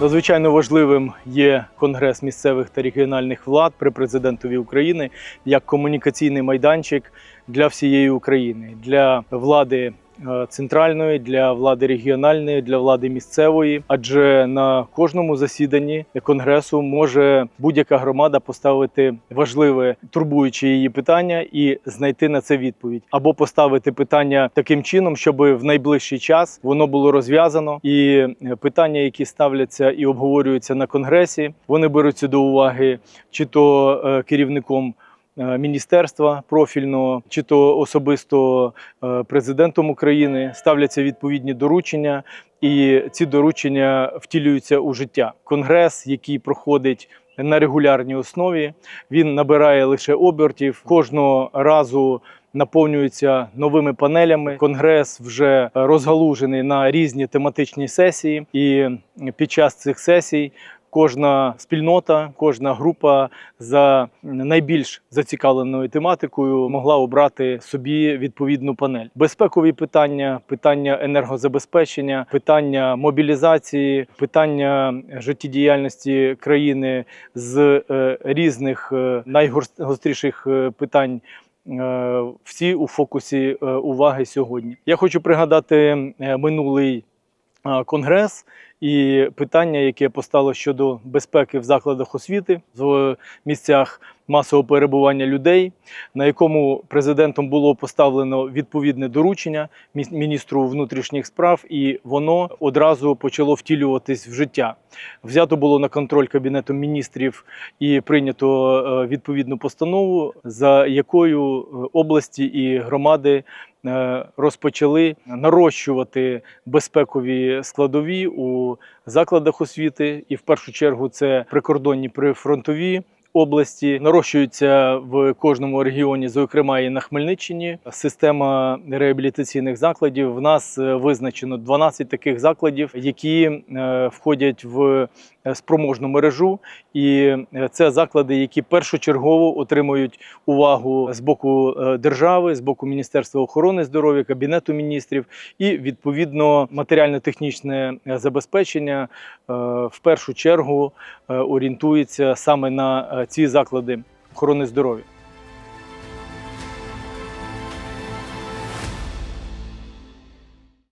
Надзвичайно важливим є Конгрес місцевих та регіональних влад при президентові України як комунікаційний майданчик для всієї України, для влади центральної, для влади регіональної, для влади місцевої. Адже на кожному засіданні конгресу може будь-яка громада поставити важливе турбуюче її питання і знайти на це відповідь, або поставити питання таким чином, щоб в найближчий час воно було розв'язано. І е, питання, які ставляться і обговорюються на конгресі, вони беруться до уваги чи то е, керівником. Е, Міністерства профільного чи то особисто е, президентом України ставляться відповідні доручення, і ці доручення втілюються у життя. Конгрес, який проходить на регулярній основі, він набирає лише обертів кожного разу. Наповнюється новими панелями. Конгрес вже розгалужений на різні тематичні сесії, і під час цих сесій кожна спільнота, кожна група за найбільш зацікавленою тематикою могла обрати собі відповідну панель. Безпекові питання, питання енергозабезпечення, питання мобілізації, питання життєдіяльності країни з е, різних е, найгостріших е, питань. Всі у фокусі уваги сьогодні. Я хочу пригадати минулий конгрес і питання, яке постало щодо безпеки в закладах освіти в місцях масового перебування людей, на якому президентом було поставлено відповідне доручення міністру внутрішніх справ, і воно одразу почало втілюватись в життя. Взято було на контроль кабінетом міністрів і прийнято е, відповідну постанову, за якою е, області і громади розпочали нарощувати безпекові складові у закладах освіти, і в першу чергу це прикордонні прифронтові. Області нарощується в кожному регіоні, зокрема і на Хмельниччині. Система реабілітаційних закладів. В нас е, визначено 12 таких закладів, які е, входять в е, спроможну мережу, і це заклади, які першочергово отримують увагу з боку держави, з боку Міністерства охорони здоров'я, кабінету міністрів, і відповідно матеріально-технічне забезпечення в першу чергу орієнтується саме на ці заклади охорони здоров'я.